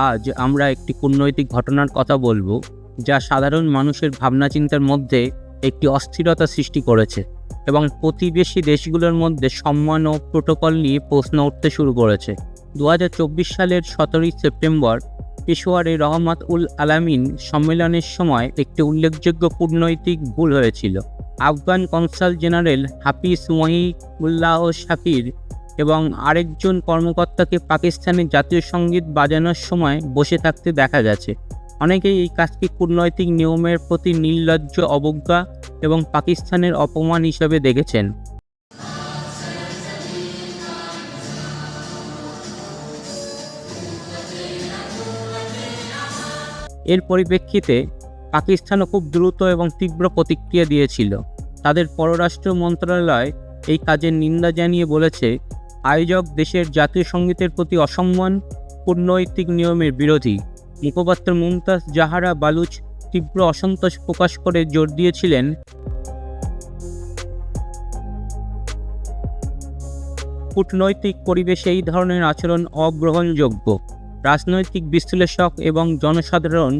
আজ আমরা একটি কূটনৈতিক ঘটনার কথা বলব, যা সাধারণ মানুষের ভাবনা চিন্তার মধ্যে একটি অস্থিরতা সৃষ্টি করেছে এবং প্রতিবেশী দেশগুলোর মধ্যে সম্মান ও প্রোটোকল নিয়ে প্রশ্ন উঠতে শুরু করেছে। দু হাজার চব্বিশ সালের সতেরোই সেপ্টেম্বর, পেশোয়ারে রহমত উল আলামিন সম্মেলনের সময় একটি উল্লেখযোগ্য কূটনৈতিক ভুল হয়েছিল। Afghan consul general Hafiz Mohiullah Shakir এবং আরেকজন কর্মকর্তাকে পাকিস্তানের জাতীয় সংগীত বাজানোর সময় বসে থাকতে দেখা গেছে। অনেকেই এই কাজকে কূটনৈতিক নিয়মের প্রতি নির্লজ্জ, অবজ্ঞা এবং পাকিস্তানের অপমান হিসেবে দেখেছেন। এর পরিপ্রেক্ষিতে পাকিস্তানও খুব দ্রুত এবং তীব্র প্রতিক্রিয়া দিয়েছিল। তাদের পররাষ্ট্র মন্ত্রণালয় এই কাজের নিন্দা জানিয়ে বলেছে আয়োজক দেশের জাতীয় সঙ্গীতের প্রতি অসম্মান, কূটনৈতিক নিয়মের বিরোধী। মুখপাত্র মুমতাজ জাহারা বালুচ তীব্র অসন্তোষ প্রকাশ করে জোর দিয়েছিলেন। কূটনৈতিক পরিবেশে এই ধরনের আচরণ অগ্রহণযোগ্য। রাজনৈতিক বিশ্লেষক এবং জনসাধারণ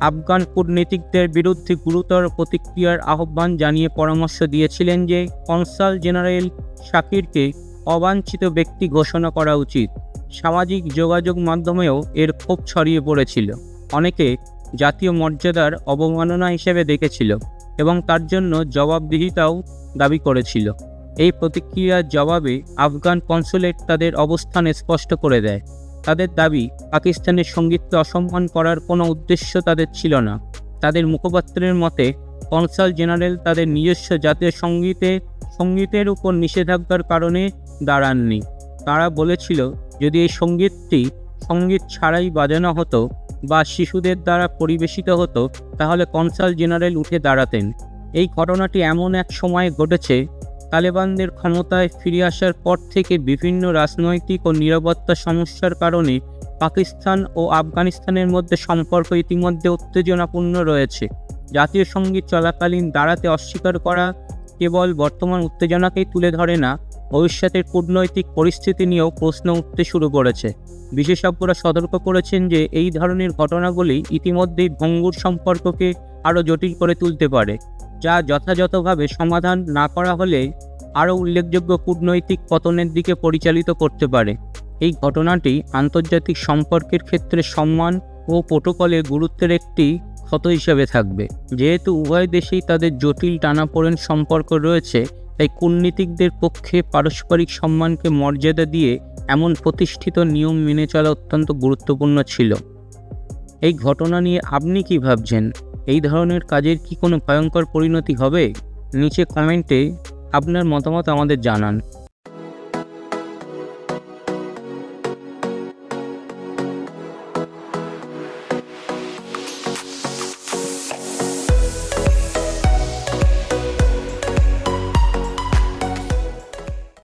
আফগান কূটনীতিকদের বিরুদ্ধে গুরুতর প্রতিক্রিয়ার আহ্বান জানিয়ে পরামর্শ দিয়েছিলেন যে কনসাল জেনারেল শাকিরকে অবাঞ্ছিত ব্যক্তি ঘোষণা করা উচিত। সামাজিক যোগাযোগ মাধ্যমেও এর ক্ষোভ ছড়িয়ে পড়েছিল। অনেকে জাতীয় মর্যাদার অবমাননা হিসেবে দেখেছিল এবং তার জন্য জবাবদিহিতাও দাবি করেছিল। এই প্রতিক্রিয়ার জবাবে আফগান কনসুলেট তাদের অবস্থান স্পষ্ট করে দেয়। তাদের দাবি, পাকিস্তানের সঙ্গীতকে অসম্মান করার কোনো উদ্দেশ্য তাদের ছিল না। তাদের মুখপাত্রের মতে, কনসাল জেনারেল তাদের নিজস্ব জাতীয় সঙ্গীতে, সঙ্গীতের উপর নিষেধাজ্ঞার কারণে দাঁড়াননি। তারা বলেছিল, যদি এই সঙ্গীতটি সংগীত ছাড়াই বাজানো হতো বা শিশুদের দ্বারা পরিবেশিত হতো, তাহলে কনসাল জেনারেল উঠে দাঁড়াতেন। এই ঘটনাটি এমন এক সময় ঘটেছে, তালেবানদের ক্ষমতায় ফিরে আসার পর থেকে বিভিন্ন রাজনৈতিক ও নিরাপত্তা সমস্যার কারণে পাকিস্তান ও আফগানিস্তানের মধ্যে সম্পর্ক ইতিমধ্যে উত্তেজনাপূর্ণ রয়েছে। জাতীয় সংগীত চলাকালীন দাঁড়াতে অস্বীকার করা কেবল বর্তমান উত্তেজনাকেই তুলে ধরে না ভবিষ্যতের কূটনৈতিক পরিস্থিতি নিয়েও প্রশ্ন উঠতে শুরু করেছে। বিশেষজ্ঞরা সতর্ক করেছেন যে, এই ধরনের ঘটনাগুলি ইতিমধ্যেই ভঙ্গুর সম্পর্ককে আরও জটিল করে তুলতে পারে, যা যথাযথভাবে সমাধান না করা হলে আরও উল্লেখযোগ্য কূটনৈতিক পতনের দিকে পরিচালিত করতে পারে। এই ঘটনাটি আন্তর্জাতিক সম্পর্কের ক্ষেত্রে সম্মান ও প্রোটোকলের গুরুত্বের একটি ক্ষত হিসেবে থাকবে। যেহেতু উভয় দেশেই তাদের জটিল টানাপোড়েন সম্পর্ক রয়েছে তাই কূটনীতিকদের পক্ষে পারস্পরিক সম্মানকে মর্যাদা দিয়ে এমন প্রতিষ্ঠিত নিয়ম মেনে চলা অত্যন্ত গুরুত্বপূর্ণ ছিল। এই ঘটনা নিয়ে আপনি কি ভাবছেন? এই ধরনের কাজের কি কোনো ভয়ঙ্কর পরিণতি হবে? নিচে কমেন্টে আপনার মতামত আমাদের জানান।